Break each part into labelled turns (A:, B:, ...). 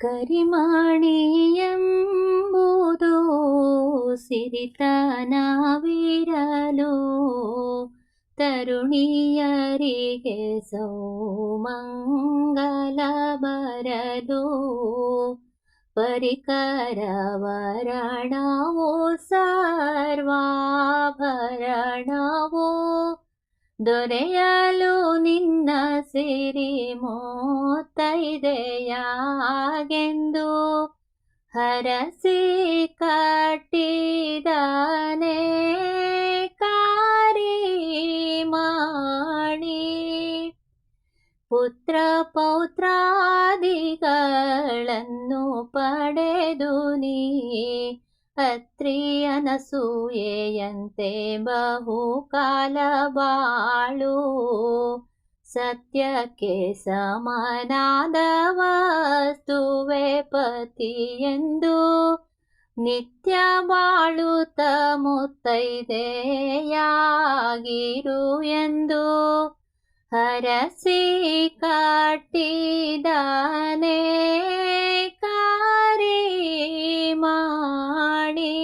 A: ಕರಿಮಣಿಯೆಂಬುದು ಸಿರಿತನವಿರಲು ತರುಣಿಯರಿಗೆ ಸೌಮಂಗಲ ಬರಲು ಪರಿಕರವರಣವು ಸರ್ವಾಭರಣವು ದೊರೆಯಲು ನಿನ್ನ ಸಿರಿ ಮೋತೈದೆಯಾಗೆಂದು ಹರಸಿ ಕಟ್ಟಿದನೆ ಕಾರಿ ಮಾಡಿ ಪುತ್ರ ಪೌತ್ರಾದಿಗಳನ್ನು ಪಡೆದು ನೀ ಅತ್ರಿಯನಸೂಯೆಯಂತೆ ಬಹುಕಾಲ ಬಾಳು. ಸತ್ಯಕ್ಕೆ ಸಮನಾದ ವಸ್ತುವೆ ಪತಿಯೆಂದು ನಿತ್ಯ ಬಾಳುತ್ತ ಮುತ್ತೈದೆಯಾಗಿರು ಎಂದು ಹರಸಿ ಕಟ್ಟಿದಾನೆ ಮಾಡಿ.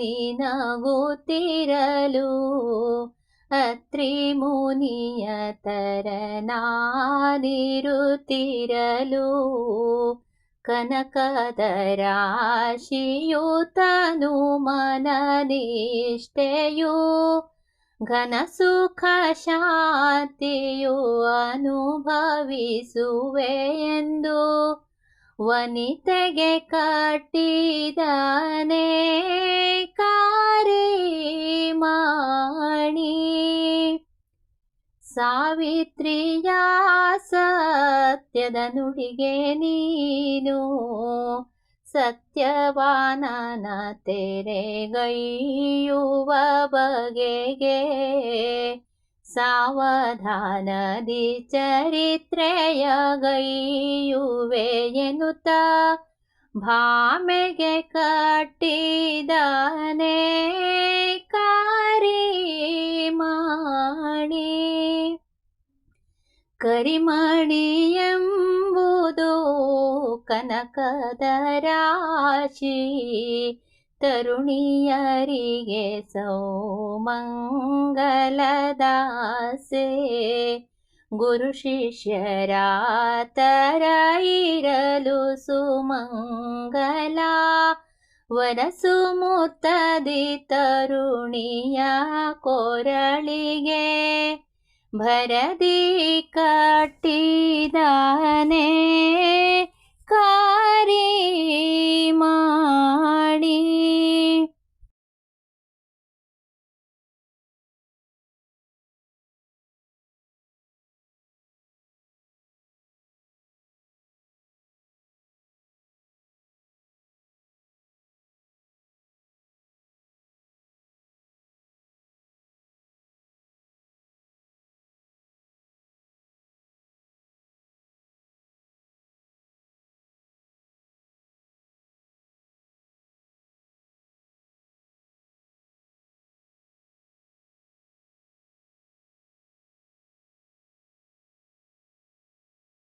A: ಅನಸೂಯೆಯಾತರ ನಿನಗುತ್ತಿರಲು ಅತ್ರಿ ಮುನಿಯ ತರನಾನಿರುತ್ತಿರಲು ಕನಕದ ರಾಶಿಯು ತನು ಮನನಿಷ್ಠೆಯು ಘನ ಸುಖ ಶಾಂತಿಯು ಅನುಭವಿಸುವೆ ಎಂದು ವನಿತೆಗೆ ಕಟ್ಟಿದನೆ ಸಾವಿತ್ರಿಯ ಸತ್ಯದ ನುಡಿಗೆ ನೀನು ಸತ್ಯವಾನನ ತೆರೆಗೈಯುವ ಬಗೆಗೆ ಸಾವಧಾನದಿ ಚರಿತ್ರೆಯ ಗೈಯುವೆ ಎನ್ನುತ್ತ ಭಾಮೆಗೆ ಕಟ್ಟಿದನೆ ಕಾರಿ ಮಾಡಿ. ಕರಿಮಣಿಯೆಂಬುದು ಕನಕದ ರಾಶಿ ತರುಣಿಯರಿಗೆ ಸೌಮಂಗಲದಾಸೆ. ಗುರು ಶಿಷ್ಯರ ತರ ಇರಲು ಸುಮಂಗಲ. ಮುತ್ತದಿ ತರುಣಿಯ ಕೊರಳಿಗೆ. ಭರದಿ ಕಟ್ಟಿದನೆ